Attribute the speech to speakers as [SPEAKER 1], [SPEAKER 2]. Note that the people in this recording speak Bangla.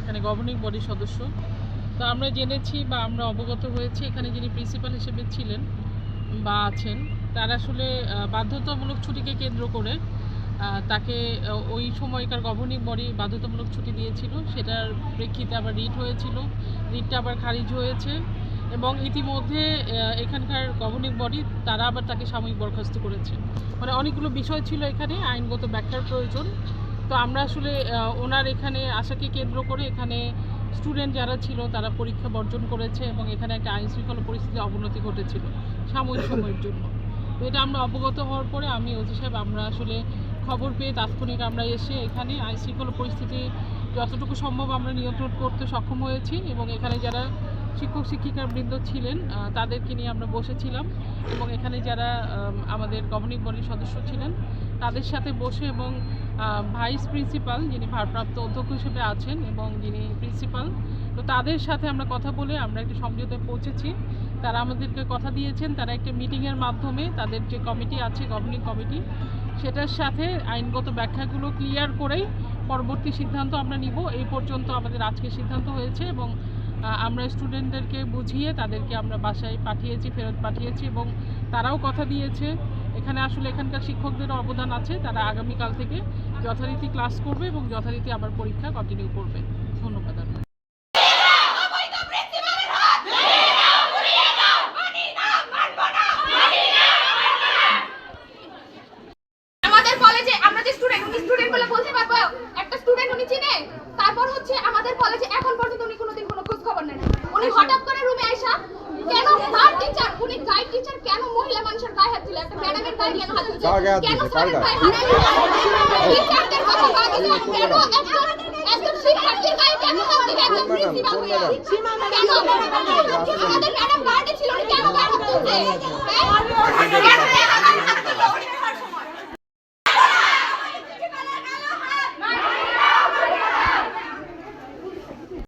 [SPEAKER 1] এখানে গভর্নিং বডির সদস্য। তো আমরা জেনেছি বা আমরা অবগত হয়েছি এখানে যিনি প্রিন্সিপাল হিসেবে ছিলেন বা আছেন, তারা আসলে বাধ্যতামূলক ছুটিকে কেন্দ্র করে তাকে ওই সময়কার গভর্নিং বডি বাধ্যতামূলক ছুটি দিয়েছিল। সেটার প্রেক্ষিতে আবার রিট হয়েছিল। রিটটা আবার খারিজ হয়েছে। এবং ইতিমধ্যে এখানকার গভর্নিং বডি তারা আবার তাকে সাময়িক বরখাস্ত করেছে। মানে অনেকগুলো বিষয় ছিল এখানে, আইনগত ব্যাখ্যার প্রয়োজন। তো আমরা আসলে ওনার এখানে আশাকে কেন্দ্র করে এখানে স্টুডেন্ট যারা ছিল তারা পরীক্ষা বর্জন করেছে এবং এখানে একটা আইন শৃঙ্খলা পরিস্থিতির অবনতি ঘটেছিল সাময়িক সময়ের জন্য। তো এটা আমরা অবগত হওয়ার পরে আমি ওজি সাহেব, আমরা আসলে খবর পেয়ে তাৎক্ষণিক আমরা এসে এখানে আইন শৃঙ্খলা পরিস্থিতি যতটুকু সম্ভব আমরা নিয়ন্ত্রণ করতে সক্ষম হয়েছি এবং এখানে যারা শিক্ষক শিক্ষিকা বৃন্দ ছিলেন তাদেরকে নিয়ে আমরা বসেছিলাম এবং এখানে যারা আম, আমাদের গভর্নিং বডির সদস্য ছিলেন তাদের সাথে বসে এবং ভাইস প্রিন্সিপাল যিনি ভারপ্রাপ্ত অধ্যক্ষ হিসেবে আছেন এবং যিনি প্রিন্সিপাল তো তাদের সাথে আমরা কথা বলে আমরা একটা সমঝোতায় পৌঁছেছি। তারা আমাদেরকে কথা দিয়েছেন তারা একটা মিটিংয়ের মাধ্যমে তাদের যে কমিটি আছে গভর্নিং কমিটি সেটার সাথে আইনগত ব্যাখ্যাগুলো ক্লিয়ার করেই পরবর্তী সিদ্ধান্ত আমরা নিব। এই পর্যন্ত আমাদের আজকে সিদ্ধান্ত হয়েছে এবং আমরা স্টুডেন্টদেরকে বুঝিয়ে তাদেরকে আমরা বাসায় পাঠিয়েছি, ফেরত পাঠিয়েছি এবং তারাও কথা দিয়েছে এখানে আসলে এখানকার শিক্ষকদের অবদান আছে, তারা আগামীকাল থেকে যথারীতি ক্লাস করবে এবং যথারীতি আবার পরীক্ষা কন্টিনিউ করবে ধন্যবাদ।
[SPEAKER 2] আমাদের কলেজে আমরা যে স্টুডেন্ট উনি স্টুডেন্ট বলে বলতে পারব একটা স্টুডেন্ট উনি চিনে তারপর হচ্ছে আমাদের কলেজে এখন পর্যন্ত উনি কোনোদিন কোনো খোঁজ খবর নেন উনি হঠাৎ করে রুমে আইসা কেন তার টিচার উনি গাইড টিচার কেন মহিলা মানুষের গায়ে হাত দিল একটা ম্যাডামের গায়ে কেন হাত দিল
[SPEAKER 3] কার গায়ে হাত
[SPEAKER 2] কেন স্যারের
[SPEAKER 3] গায়ে?
[SPEAKER 2] হাত দিল টিচারদের কথা বাদ দিল কেন একজন একজন শিক্ষার্থীর গায়ে কেন হাত দিল
[SPEAKER 3] কেন?
[SPEAKER 2] প্রিন্সিপাল
[SPEAKER 3] কেন
[SPEAKER 2] হইয়া
[SPEAKER 3] ম্যাডাম?
[SPEAKER 2] কেন আমাদের ম্যাডাম গার্ডে ছিল কেন কেন গায়ে হাত হ্যাঁ?